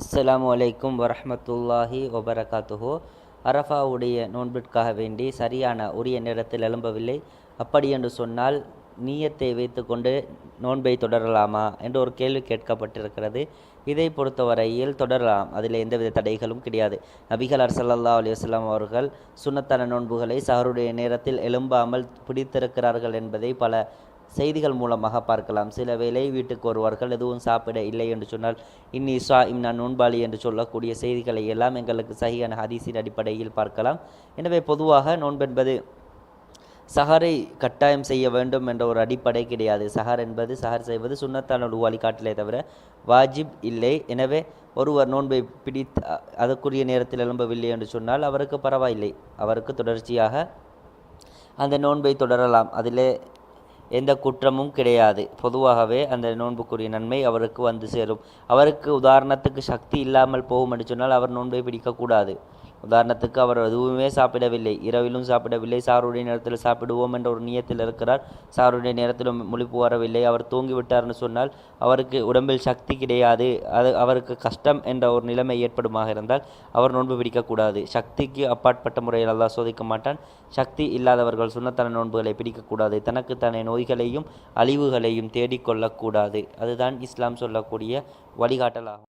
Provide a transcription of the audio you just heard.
அஸ்லாம் வலைக்கும் வரமத்துல்லாஹி வபரகாத்துஹு. அரஃபாவுடைய நோன்பிற்காக வேண்டி சரியான உரிய நேரத்தில் எழும்பவில்லை. அப்படி என்று சொன்னால் நீயத்தை வைத்துக்கொண்டு நோன்பை தொடரலாமா என்று ஒரு கேள்வி கேட்கப்பட்டிருக்கிறது. இதை பொறுத்தவரையில் தொடரலாம். அதில் எந்தவித தடைகளும் கிடையாது. நபிகளார் சல்லா அலி வஸ்லாம் அவர்கள் சுன்னத்தான நோன்புகளை சஹருடைய நேரத்தில் எழும்பாமல் பிடித்திருக்கிறார்கள் என்பதை பல செய்திகள் மூலமாக பார்க்கலாம். சில வேளை வீட்டுக்கு வருவார்கள் எதுவும் சாப்பிட இல்லை என்று சொன்னால் இன்னிசா சா நோன்பாளி என்று சொல்லக்கூடிய செய்திகளை எல்லாம் எங்களுக்கு சகியான ஹதீஸின் அடிப்படையில் பார்க்கலாம். எனவே பொதுவாக நோன்பென்பது சஹரை கட்டாயம் செய்ய வேண்டும் என்ற ஒரு அடிப்படை கிடையாது. சஹர் என்பது சஹர் செய்வது சுண்ணத்தான ஒரு தவிர வாஜிப் இல்லை. எனவே ஒருவர் நோன்பை பிடித்து அதற்குரிய நேரத்தில் எழும்பவில்லை என்று சொன்னால் அவருக்கு பரவாயில்லை. அவருக்கு தொடர்ச்சியாக அந்த நோன்பை தொடரலாம். அதிலே எந்த குற்றமும் கிடையாது. பொதுவாகவே அந்த நோன்புக்குரிய நன்மை அவருக்கு வந்து சேரும். அவருக்கு உதாரணத்துக்கு சக்தி இல்லாமல் போகும் என்று சொன்னால் அவர் நோன்பை பிடிக்கக்கூடாது. உதாரணத்துக்கு அவர் எதுவுமே சாப்பிடவில்லை. இரவிலும் சாப்பிடவில்லை. சாருடைய நேரத்தில் சாப்பிடுவோம் என்ற ஒரு நியத்தில் இருக்கிறார். சாருடைய நேரத்திலும் முழிப்பு வரவில்லை. அவர் தூங்கிவிட்டார்னு சொன்னால் அவருக்கு உடம்பில் சக்தி கிடையாது. அது அவருக்கு கஷ்டம் என்ற ஒரு நிலைமை ஏற்படுமாக இருந்தால் அவர் நோன்பு பிடிக்கக்கூடாது. சக்திக்கு அப்பாற்பட்ட முறையில் அல்லாஹ் சோதிக்க மாட்டான். சக்தி இல்லாதவர்கள் சுண்ணத்தன நோன்புகளை பிடிக்கக்கூடாது. தனக்கு தன்னை நோய்களையும் அழிவுகளையும் தேடிக்கொள்ளக்கூடாது. அதுதான் இஸ்லாம் சொல்லக்கூடிய வழிகாட்டலாகும்.